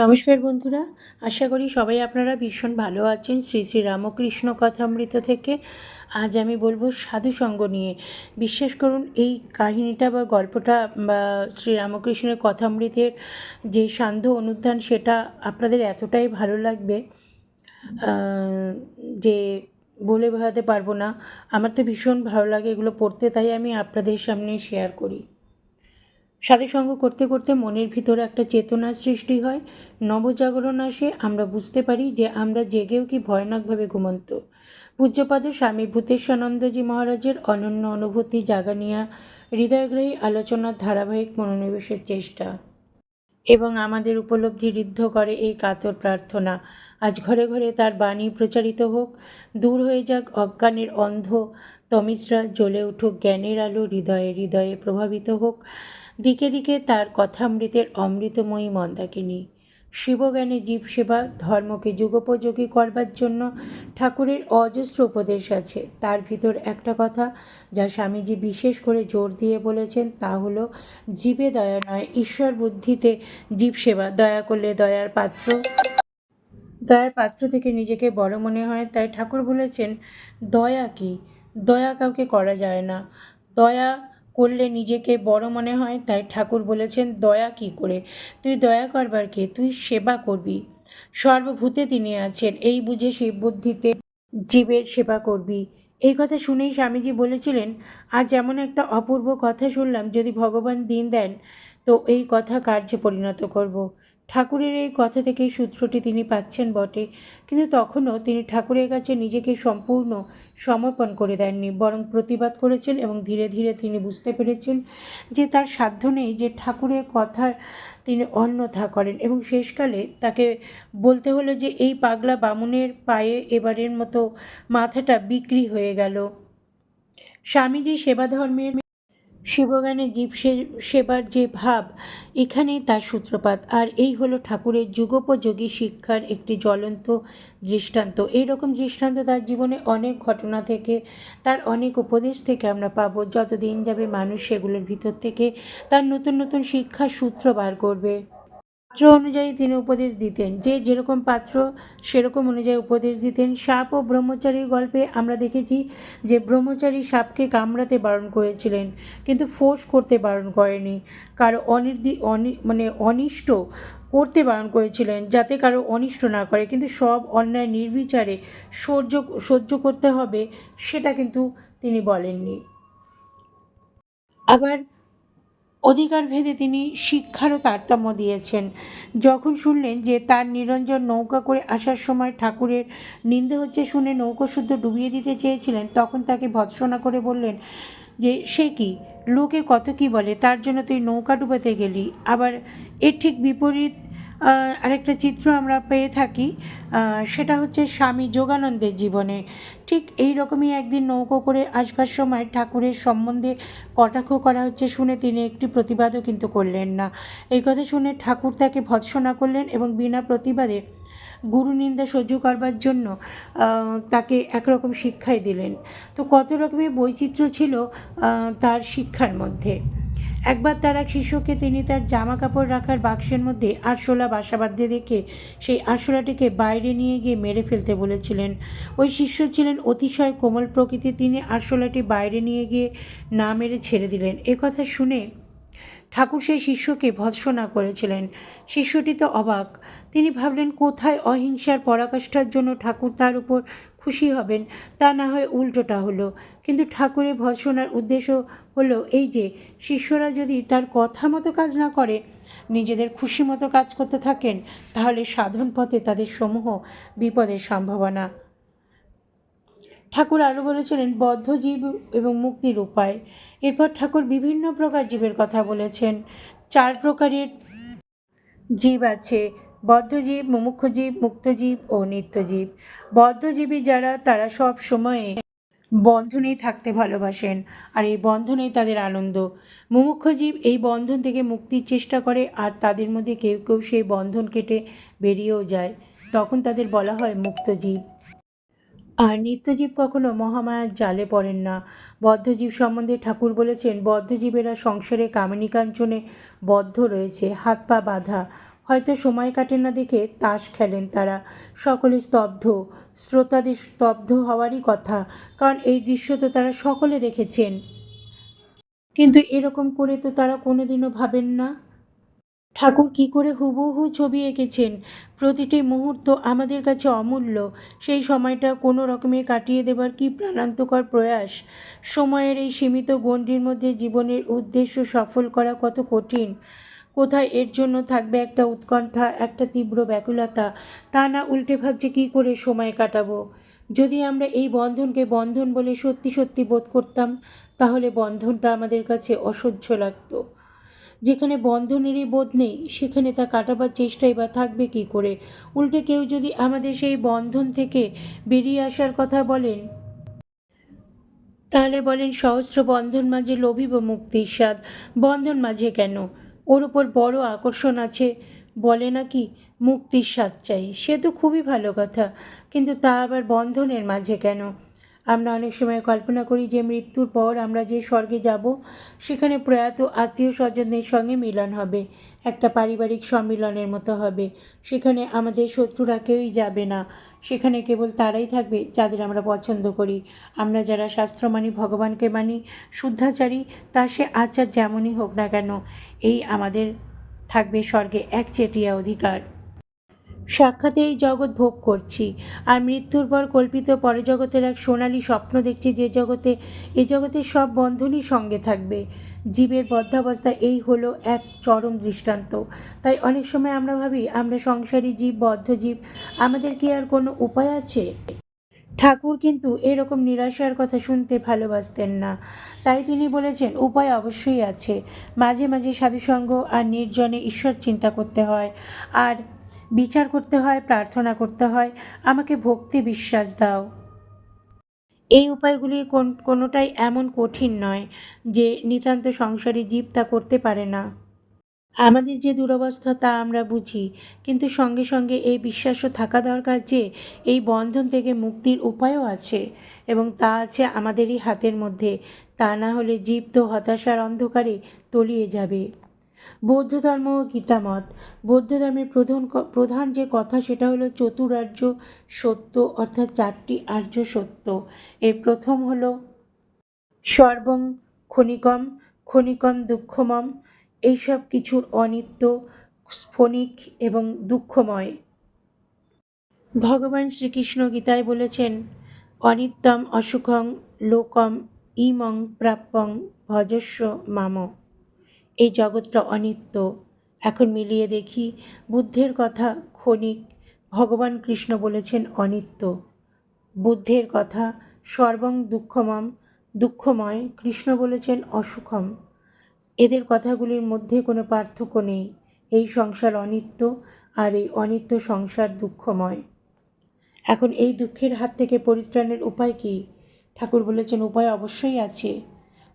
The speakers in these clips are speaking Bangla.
নমস্কার বন্ধুরা, আশা করি সবাই আপনারা ভীষণ ভালো আছেন। শ্রী শ্রী রামকৃষ্ণ কথামৃত থেকে আজ আমি বলব সাধু সঙ্গ নিয়ে। বিশ্বাস করুন, এই কাহিনীটা বা গল্পটা বা শ্রী রামকৃষ্ণের কথামৃতের যে সান্ধ্য অনুধান সেটা আপনাদের এতটাই ভালো লাগবে যে বলে বোঝাতে পারব না। আমার তো ভীষণ ভালো লাগে এগুলো পড়তে, তাই আমি আপনাদের সামনে শেয়ার করি। সাধুসঙ্গ করতে করতে মনের ভিতরে একটা চেতনার সৃষ্টি হয়। নবজাগরণ আসে, আমরা বুঝতে পারি যে আমরা জেগেও কি ভয়ানকভাবে ঘুমন্ত। পূজ্যপাদ স্বামী ভূতেশানন্দজি মহারাজের অনন্য অনুভূতি জাগানিয়া হৃদয়গ্রাহী আলোচনার ধারাবাহিক মনোনিবেশের চেষ্টা। এবং আমাদের উপলব্ধি ঋদ্ধ করে এই কাতর প্রার্থনা। আজ ঘরে ঘরে তার বাণী প্রচারিত হোক। দূর হয়ে যাক অজ্ঞানের অন্ধ তমিশ্রা জ্বলে উঠুক জ্ঞানের আলো, হৃদয়ে হৃদয়ে প্রভাবিত হোক। দিকে দিকে তার কথামৃতের অমৃতময়ী মন্দাকিনী। শিবজ্ঞানে জীব সেবা, ধর্মকে যুগোপযোগী করবার জন্য ঠাকুরের অজস্র উপদেশ আছে। তার ভিতর একটা কথা যা স্বামীজি বিশেষ করে জোর দিয়ে বলেছেন, তা হলো, জীবে দয়া নয়, ঈশ্বর বুদ্ধিতে জীব সেবা, দয়া করলে দয়ার পাত্র। দয়ার পাত্র থেকে নিজেকে বড় মনে হয়। তাই ঠাকুর বলেছেন, দয়া কি? দয়া কাউকে করা যায় না। দয়া করলে নিজেকে বড় মনে হয়, তাই ঠাকুর বলেছেন, দয়া কি করে? তুই দয়া করবার কে? তুই সেবা করবি। সর্বভূতে তিনি আছেন, এই বুঝে শিব বুদ্ধিতে জীবের সেবা করবি। এই কথা শুনেই স্বামীজি বলেছিলেন আজ এমন একটা অপূর্ব কথা শুনলাম, যদি ভগবান দিন দেন, তো এই কথা কার্যে পরিণত করব। ঠাকুরের এই কথা থেকেই সূত্রটি তিনি পাচ্ছেন বটে। কিন্তু তখনও তিনি ঠাকুরের কাছে নিজেকে সম্পূর্ণ সমর্পণ করে দেননি, বরং প্রতিবাদ করেছেন এবং ধীরে ধীরে তিনি বুঝতে পেরেছেন যে তার সাধ্য নেই যে ঠাকুরের কথার তিনি অন্যথা করেন এবং শেষকালে তাকে বলতে হলো যে এই পাগলা বামুনের পায়ে এবারের মতো মাথাটা বিক্রি হয়ে গেল। স্বামীজি সেবা ধর্মের শিবগানে জীব সেবার যে ভাব, এখানেই তার সূত্রপাত। আর এই হলো ঠাকুরের যুগোপযোগী শিক্ষার একটি জ্বলন্ত দৃষ্টান্ত। এইরকম দৃষ্টান্ত তার জীবনে অনেক ঘটনা থেকে, তার অনেক উপদেশ থেকে আমরা পাবো। যতদিন যাবে মানুষ সেগুলোর ভিতর থেকে তার নতুন নতুন শিক্ষার সূত্র বার করবে। পাত্র অনুযায়ী তিনি উপদেশ দিতেন। যে যেরকম পাত্র, সেরকম অনুযায়ী উপদেশ দিতেন। সাপ ও ব্রহ্মচারী গল্পে আমরা দেখেছি যে ব্রহ্মচারী সাপকে কামড়াতে বারণ করেছিলেন, কিন্তু ফোর্স করতে বারণ করেনি। কারও অনির্দি, অনি মানে অনিষ্ট করতে বারণ করেছিলেন যাতে কারও অনিষ্ট না করে। কিন্তু সব অন্যায় নির্বিচারে সহ্য সহ্য করতে হবে, সেটা কিন্তু তিনি বলেননি। আবার অধিকার ভেদে তিনি শিক্ষারও তারতম্য দিয়েছেন। যখন শুনলেন যে তার নিরঞ্জন নৌকা করে আসার সময় ঠাকুরের নিন্দে হচ্ছে শুনে নৌকা শুদ্ধ ডুবিয়ে দিতে চেয়েছিলেন, তখন তাকে ভৎসনা করে বললেন যে, সে কি? লোকে কত কি বলে? তার জন্য তুই নৌকা ডুবাতে গেলি। আবার এর ঠিক বিপরীত আরেকটা চিত্র আমরা পেয়ে থাকি সেটা হচ্ছে স্বামী যোগানন্দের জীবনে। ঠিক এই রকমই একদিন নৌকো করে আসবার সময় ঠাকুরের সম্বন্ধে কটাক্ষ করা হচ্ছে শুনে তিনি একটি প্রতিবাদও কিন্তু করলেন না। এই কথা শুনে ঠাকুর তাকে ভৎসনা করলেন এবং বিনা প্রতিবাদে গুরু নিন্দা সহ্য করবার জন্য তাকে একরকম শিক্ষাই দিলেন। তো কত রকমের বৈচিত্র্য ছিল তার শিক্ষার মধ্যে। একবার তার এক শিষ্যকে তিনি তার জামা কাপড় রাখার বাক্সের মধ্যে আরশোলা বাসা বাঁধতে দেখে সেই আরশোলাটিকে বাইরে নিয়ে গিয়ে মেরে ফেলতে বলেছিলেন। ওই শিষ্য ছিলেন অতিশয় কোমল প্রকৃতি। তিনি আরশোলাটি বাইরে নিয়ে গিয়ে না মেরে ছেড়ে দিলেন। কথা শুনে ঠাকুর সেই শিষ্যকে ভৎসনা করেছিলেন। শিষ্যটি তো অবাক। তিনি ভাবলেন, কোথায় অহিংসার পরাকাষ্ঠার জন্য ঠাকুর তার উপর খুশি হবেন, তা না হয় উল্টোটা হলো। কিন্তু ঠাকুরের ভৎসনার উদ্দেশ্য হলো এই যে, শিষ্যরা যদি তার কথা মতো কাজ না করে, নিজেদের খুশি মতো কাজ করতে থাকেন, তাহলে সাধন পথে তাদের সমূহ বিপদের সম্ভাবনা। ঠাকুর আরও বলেছিলেন, বদ্ধ জীব এবং মুক্তির উপায়। এরপর ঠাকুর বিভিন্ন প্রকার জীবের কথা বলেছেন। চার প্রকারের জীব আছে। বদ্ধজীব, মুমুক্ষুজীব, মুক্তজীব ও নিত্যজীব। বদ্ধজীবী যারা, তারা সব সময়ে বন্ধনেই থাকতে ভালোবাসেন আর এই বন্ধনেই তাদের আনন্দ। মুমুক্ষজীব এই বন্ধন থেকে মুক্তির চেষ্টা করে আর তাদের মধ্যে কেউ কেউ সেই বন্ধন কেটে বেরিয়েও যায়। তখন তাদের বলা হয় মুক্তজীব। আর নিত্যজীব কখনো মহামায়ার জালে পড়েন না। বদ্ধজীব সম্বন্ধে ঠাকুর বলেছেন, বদ্ধজীবেরা সংসারে কামিনী কাঞ্চনে বদ্ধ রয়েছে, হাত পা বাঁধা। হয়তো সময় কাটে না দেখে তাস খেলেন তারা। সকলে স্তব্ধ, শ্রোতাদের স্তব্ধ হওয়ারই কথা, কারণ এই দৃশ্য তো তারা সকলে দেখেছেন। কিন্তু এরকম করে তো তারা কোনোদিনও ভাবেন না। ঠাকুর কি করে হুবহু ছবি এঁকেছেন? প্রতিটি মুহূর্ত আমাদের কাছে অমূল্য। সেই সময়টা কোনো রকমে কাটিয়ে দেবার কি প্রাণান্তকর প্রয়াস? সময়ের এই সীমিত গণ্ডির মধ্যে জীবনের উদ্দেশ্য সফল করা কত কঠিন? কোথায় এর জন্য থাকবে একটা উৎকণ্ঠা, একটা তীব্র ব্যাকুলতা? তা না, উল্টে ভাবছে কী করে সময় কাটাবো? যদি আমরা এই বন্ধনকে বন্ধন বলে সত্যি সত্যি বোধ করতাম, তাহলে বন্ধনটা আমাদের কাছে অসহ্য লাগতো। যেখানে বন্ধনেরই বোধ নেই, সেখানে তা কাটাবার চেষ্টাই বা থাকবে কি করে? উল্টে কেউ যদি আমাদের সেই বন্ধন থেকে বেরিয়ে আসার কথা বলেন, তাহলে বলেন সহস্র বন্ধন মাঝে লোভিব মুক্তির স্বাদ। বন্ধন মাঝে কেন? ওর উপর বড় আকর্ষণ আছে। বলে নাকি, মুক্তির স্বাদ চাই। সে তো খুবই ভালো কথা, কিন্তু তা আবার বন্ধনের মাঝে কেন? আমরা অনেক সময় কল্পনা করি যে, মৃত্যুর পর আমরা যে স্বর্গে যাব, সেখানে প্রয়াত আত্মীয় স্বজনদের সঙ্গে মিলন হবে, একটা পারিবারিক সম্মিলনের মতো হবে। সেখানে আমাদের শত্রুরা কেউই যাবে না। সেখানে কেবল তারাই থাকবে যাদের আমরা পছন্দ করি। আমরা যারা শাস্ত্র মানি ভগবানকে মানি, শুদ্ধাচারী, তা সে আচার যেমনই হোক না কেন, এই আমাদের থাকবে স্বর্গে একচেটিয়া অধিকার। সাক্ষাতে এই জগৎ ভোগ করছি। আর মৃত্যুর পর কল্পিত পরজগতের এক সোনালি স্বপ্ন দেখছি যে জগতে, এ জগতের সব বন্ধনই সঙ্গে থাকবে। জীবের বদ্ধাবস্থা এই হলো এক চরম দৃষ্টান্ত। তাই অনেক সময় আমরা ভাবি, আমরা সংসারী জীব, বদ্ধ জীব, আমাদের কি আর কোনো উপায় আছে? ঠাকুর কিন্তু এরকম নিরাশার কথা শুনতে ভালোবাসতেন না। তাই তিনি বলেছেন, উপায় অবশ্যই আছে। মাঝে মাঝে সাধুসঙ্গ আর নির্জনে ঈশ্বর চিন্তা করতে হয়, আর বিচার করতে হয়, প্রার্থনা করতে হয়। আমাকে ভক্তি বিশ্বাস দাও। এই উপায়গুলি কোন, কোনোটাই এমন কঠিন নয় যে নিতান্ত সংসারী জীব তা করতে পারে না। আমাদের যে দুরবস্থা তা আমরা বুঝি, কিন্তু সঙ্গে সঙ্গে এই বিশ্বাসও থাকা দরকার যে এই বন্ধন থেকে মুক্তির উপায়ও আছে এবং তা আছে আমাদেরই হাতের মধ্যে। তা না হলে জীব তো হতাশার অন্ধকারে তলিয়ে যাবে। বৌদ্ধ ধর্ম ও গীতামত বৌদ্ধ ধর্মের প্রধান প্রধান যে কথা সেটা হলো চতুরার্য সত্য অর্থাৎ চারটি আর্য সত্য। এর প্রথম হলো সর্বং ক্ষণিকম ক্ষণিকম দুঃখমম, এইসব কিছুর অনিত্য স্ফনিক এবং দুঃখময়। ভগবান শ্রীকৃষ্ণ গীতায় বলেছেন, অনিত্যম অসুখং লোকম ইমং প্রাপ্যং ভজস্ব মাম। এই জগৎটা অনিত্য। এখন মিলিয়ে দেখি, বুদ্ধের কথা ক্ষণিক ভগবান কৃষ্ণ বলেছেন অনিত্য। বুদ্ধের কথা সর্বং দুঃখমম, দুঃখময় কৃষ্ণ বলেছেন অসুখম। এদের কথাগুলির মধ্যে কোনো পার্থক্য নেই। এই সংসার অনিত্য আর এই অনিত্য সংসার দুঃখময়। এখন এই দুঃখের হাত থেকে পরিত্রাণের উপায় কী? ঠাকুর বলেছেন, উপায় অবশ্যই আছে।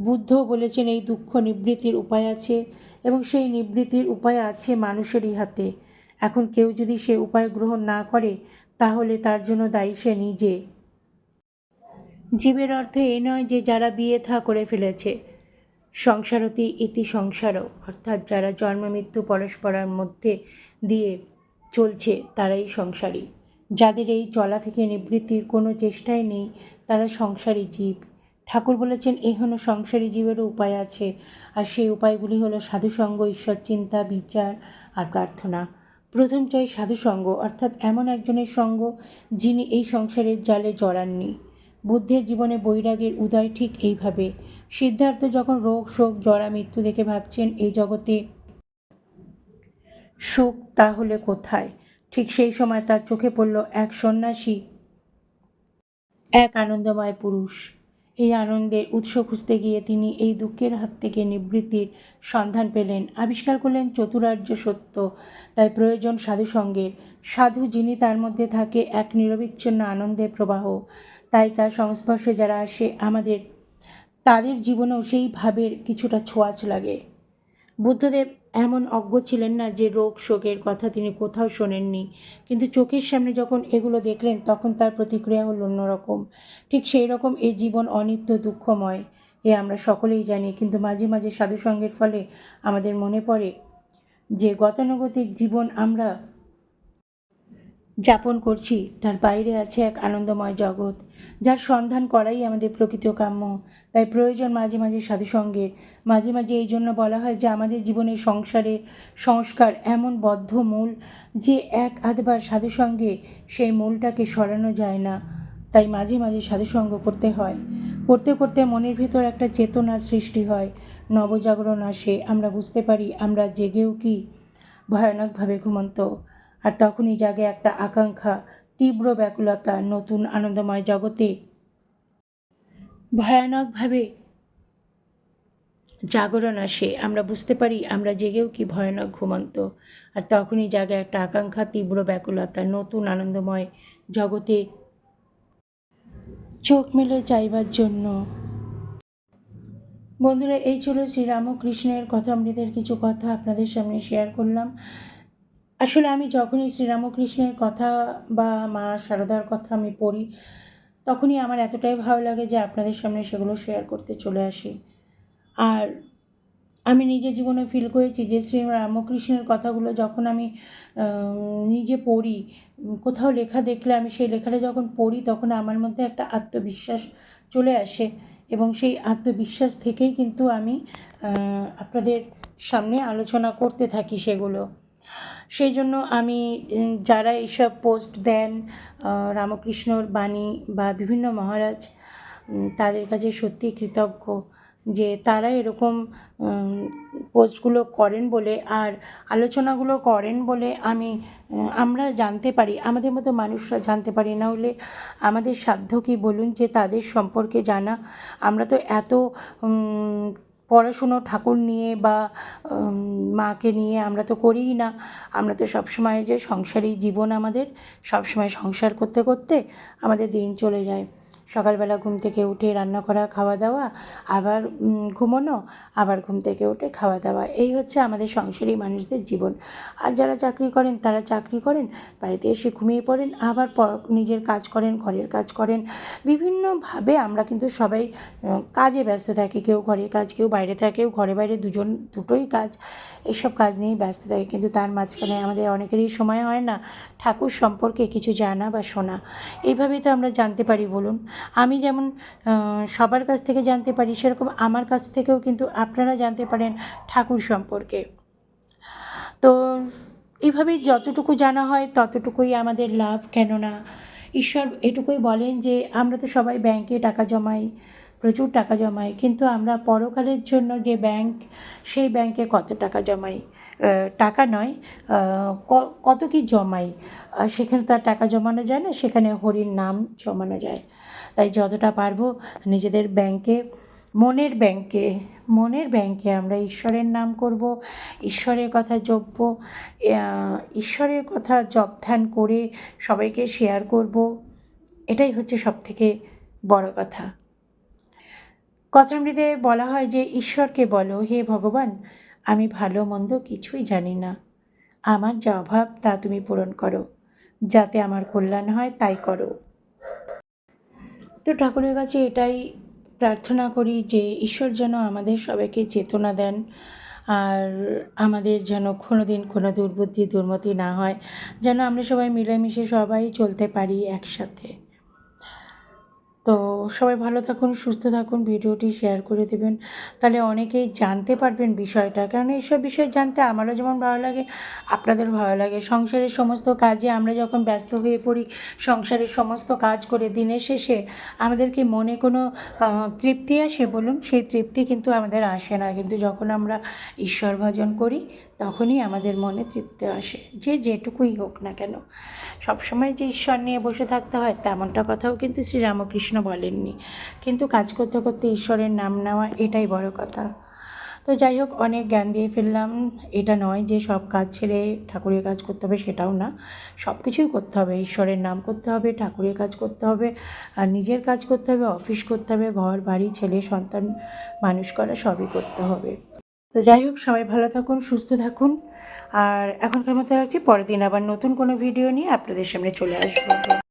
বুদ্ধ বলেছেন, এই দুঃখ নিবৃত্তির উপায় আছে এবং সেই নিবৃত্তির উপায় আছে মানুষেরই হাতে। এখন কেউ যদি সে উপায় গ্রহণ না করে, তাহলে তার জন্য দায়ী সে নিজে। জীবের অর্থ এ নয় যে যারা বিয়ে থা করে ফেলেছে। সংসারতি ইতি সংসারও, অর্থাৎ যারা জন্ম, মৃত্যু পরস্পরের মধ্যে দিয়ে চলছে, তারাই সংসারী। যাদের এই চলা থেকে নিবৃত্তির কোনো চেষ্টাই নেই, তারা সংসারী জীব। ঠাকুর বলেছেন, এই হলো সংসারী জীবেরও উপায় আছে, আর সেই উপায়গুলি হলো সাধুসঙ্গ, ঈশ্বর চিন্তা, বিচার আর প্রার্থনা। প্রথম চাই সাধুসঙ্গ, অর্থাৎ এমন একজনের সঙ্গ যিনি এই সংসারের জালে জড়াননি। বুদ্ধের জীবনে বৈরাগের উদয় ঠিক এইভাবে। সিদ্ধার্থ যখন রোগ, শোক জরা মৃত্যু দেখে ভাবছেন, এই জগতে সুখ তাহলে কোথায়? ঠিক সেই সময় তার চোখে পড়ল এক সন্ন্যাসী, এক আনন্দময় পুরুষ। এই আনন্দের উৎস খুঁজতে গিয়ে তিনি এই দুঃখের হাত থেকে নিবৃত্তির সন্ধান পেলেন। আবিষ্কার করলেন চতুরার্য সত্য। তাই প্রয়োজন সাধু সঙ্গে সাধু যিনি তার মধ্যে থাকে এক নিরবিচ্ছিন্ন আনন্দের প্রবাহ। তাই তার সংস্পর্শে যারা আসে, আমাদের, তাদের জীবনেও সেই ভাবের কিছুটা ছোঁয়াচ লাগে। বুদ্ধদেব এমন অজ্ঞ ছিলেন না যে রোগ শোকের কথা তিনি কোথাও শোনেননি। কিন্তু চোখের সামনে যখন এগুলো দেখলেন, তখন তার প্রতিক্রিয়া হল অন্যরকম। ঠিক সেই রকম এই জীবন অনিত্য, দুঃখময়। এ আমরা সকলেই জানি, কিন্তু মাঝে মাঝে সাধুসঙ্গের ফলে আমাদের মনে পড়ে যে গতানুগতিক জীবন আমরা যাপন করছি। তার বাইরে আছে এক আনন্দময় জগৎ, যার সন্ধান করাই আমাদের প্রকৃত কাম্য। তাই প্রয়োজন মাঝে মাঝে সাধুসঙ্গের। মাঝে মাঝে এই জন্য বলা হয় যে, আমাদের জীবনের সংসারের সংস্কার এমন বদ্ধ মূল যে, এক আধবার সাধুসঙ্গে সেই মূলটাকে সরানো যায় না। তাই মাঝে মাঝে সাধুসঙ্গ করতে হয়। করতে করতে মনের ভিতর একটা চেতনার সৃষ্টি হয়। নবজাগরণ আসে, আমরা বুঝতে পারি আমরা জেগেও কি? ভয়ানকভাবে ঘুমন্ত। আর তখনই জাগে একটা আকাঙ্ক্ষা, তীব্র ব্যাকুলতা নতুন আনন্দময় জগতে। ভয়ানকভাবে জাগরণ আসে। আমরা বুঝতে পারি, আমরা জেগেও কি ভয়ানক ঘুমন্ত। আর তখনই জাগে একটা আকাঙ্ক্ষা, তীব্র ব্যাকুলতা নতুন আনন্দময় জগতে। চোখ মেলে চাইবার জন্য। বন্ধুরা, এই ছিল শ্রীরামকৃষ্ণের কথামৃতের কিছু কথা আপনাদের সামনে শেয়ার করলাম। আসলে আমি যখনই শ্রীরামকৃষ্ণের কথা বা মা সারদার কথা আমি পড়ি, তখনই আমার এতটাই ভালো লাগে যে আপনাদের সামনে সেগুলো শেয়ার করতে চলে আসি। আর আমি নিজের জীবনে ফিল করেছি যে শ্রী রামকৃষ্ণের কথাগুলো যখন আমি নিজে পড়ি, কোথাও লেখা দেখলে আমি সেই লেখাটা যখন পড়ি, তখন আমার মধ্যে একটা আত্মবিশ্বাস চলে আসে এবং সেই আত্মবিশ্বাস থেকেই কিন্তু আমি আপনাদের সামনে আলোচনা করতে থাকি সেগুলো। সেই জন্য আমি যারা এইসব পোস্ট দেন রামকৃষ্ণর বাণী বা বিভিন্ন মহারাজ তাদের কাছে সত্যিই কৃতজ্ঞ যে তারা এরকম পোস্টগুলো করেন বলে আর আলোচনাগুলো করেন বলে আমি আমরা জানতে পারি, আমাদের মতো মানুষরা জানতে পারি। না হলে আমাদের সাধ্য কী বলুন যে তাদের সম্পর্কে জানা? আমরা তো এত পড়াশুনো ঠাকুর নিয়ে বা মাকে নিয়ে আমরা তো করিই না। আমরা তো সবসময় যে সংসারী জীবন আমাদের, সবসময় সংসার করতে করতে আমাদের দিন চলে যায়। সকালবেলা ঘুম থেকে উঠে রান্না করা, খাওয়া দাওয়া, আবার ঘুমোনো, আবার ঘুম থেকে উঠে খাওয়া দাওয়া। এই হচ্ছে আমাদের সংসারী মানুষদের জীবন। আর যারা চাকরি করেন, তারা চাকরি করেন, বাড়িতে এসে ঘুমিয়ে পড়েন, আবার নিজের কাজ করেন, ঘরের কাজ করেন। বিভিন্নভাবে আমরা কিন্তু সবাই কাজে ব্যস্ত থাকি। কেউ ঘরের কাজ, কেউ বাইরে থাকে, কেউ ঘরে বাইরে, দুজন, দুটোই কাজ। এইসব কাজ নিয়েই ব্যস্ত থাকে। কিন্তু তার মাঝখানে আমাদের অনেকেরই সময় হয় না। ঠাকুর সম্পর্কে কিছু জানা বা শোনা। এইভাবেই তো আমরা জানতে পারি, বলুন। আমি যেমন সবার কাছ থেকে জানতে পারি, সেরকম আমার কাছ থেকেও কিন্তু আপনারা জানতে পারেন ঠাকুর সম্পর্কে। তো এইভাবেই যতটুকু জানা হয়, ততটুকুই আমাদের লাভ। কেননা ঈশ্বর এটুকুই বলেন যে, আমরা তো সবাই ব্যাংকে টাকা জমাই, প্রচুর টাকা জমাই, কিন্তু আমরা পরকালের জন্য যে ব্যাংক, সেই ব্যাংকে কত টাকা জমাই? টাকা নয় কত কি জমাই? সেখানে তো আর টাকা জমানো যায় না, সেখানে হরির নাম জমানো যায়। তাই যতটা পারব নিজেদের ব্যাংকে, মনের ব্যাংকে মনের ব্যাংকে আমরা ঈশ্বরের নাম করব, ঈশ্বরের কথা জপব ঈশ্বরের কথা জপ ধ্যান করে সবাইকে শেয়ার করব। এটাই হচ্ছে সবথেকে বড় কথা। কথামৃতে বলা হয় যে, ঈশ্বরকে বলো, হে ভগবান আমি ভালো মন্দ কিছুই জানি না। আমার যা অভাব, তা তুমি পূরণ করো। যাতে আমার কল্যাণ হয়, তাই করো। তো ঠাকুরের কাছে এটাই প্রার্থনা করি যে, ঈশ্বর যেন আমাদের সবাইকে চেতনা দেন আর আমাদের যেন কোনো দিন কোনো দুর্বুদ্ধি, দুর্মতি না হয়। যেন আমরা সবাই মিলেমিশে সবাই চলতে পারি একসাথে। তো সবাই ভালো থাকুন, সুস্থ থাকুন, ভিডিওটি শেয়ার করে দেবেন। তাহলে অনেকেই জানতে পারবেন বিষয়টা। কারণ এইসব বিষয় জানতে আমারও যেমন ভালো লাগে, আপনাদের ভালো লাগে। সংসারের সমস্ত কাজে আমরা যখন ব্যস্ত হয়ে পড়ি, সংসারের সমস্ত কাজ করে দিনের শেষে আমাদেরকে মনে কোনো তৃপ্তি আসে বলুন? সেই তৃপ্তি কিন্তু আমাদের আসে না। কিন্তু যখন আমরা ঈশ্বর ভজন করি তখনই আমাদের মনে তৃপ্তি আসে, যে যেটুকুই হোক না কেন। সবসময় যে ঈশ্বর নিয়ে বসে থাকতে হয় তেমনটা কথাও কিন্তু শ্রীরামকৃষ্ণ বলেননি। কিন্তু কাজ করতে করতে ঈশ্বরের নাম নেওয়া এটাই বড় কথা। তো যাই হোক, অনেক জ্ঞান দিয়ে ফেললাম। এটা নয় যে সব কাজ ছেড়ে ঠাকুরের কাজ করতে হবে সেটাও না। সব কিছুই করতে হবে। ঈশ্বরের নাম করতে হবে, ঠাকুরের কাজ করতে হবে, আর নিজের কাজ করতে হবে, অফিস করতে হবে, ঘর, বাড়ি, ছেলে, সন্তান, মানুষ করা সবই করতে হবে। তো যাই হোক, সবাই ভালো থাকুন, সুস্থ থাকুন। আর এখনকার মতো হচ্ছে পরের দিন আবার নতুন কোনো ভিডিও নিয়ে আপনাদের সামনে চলে আসব।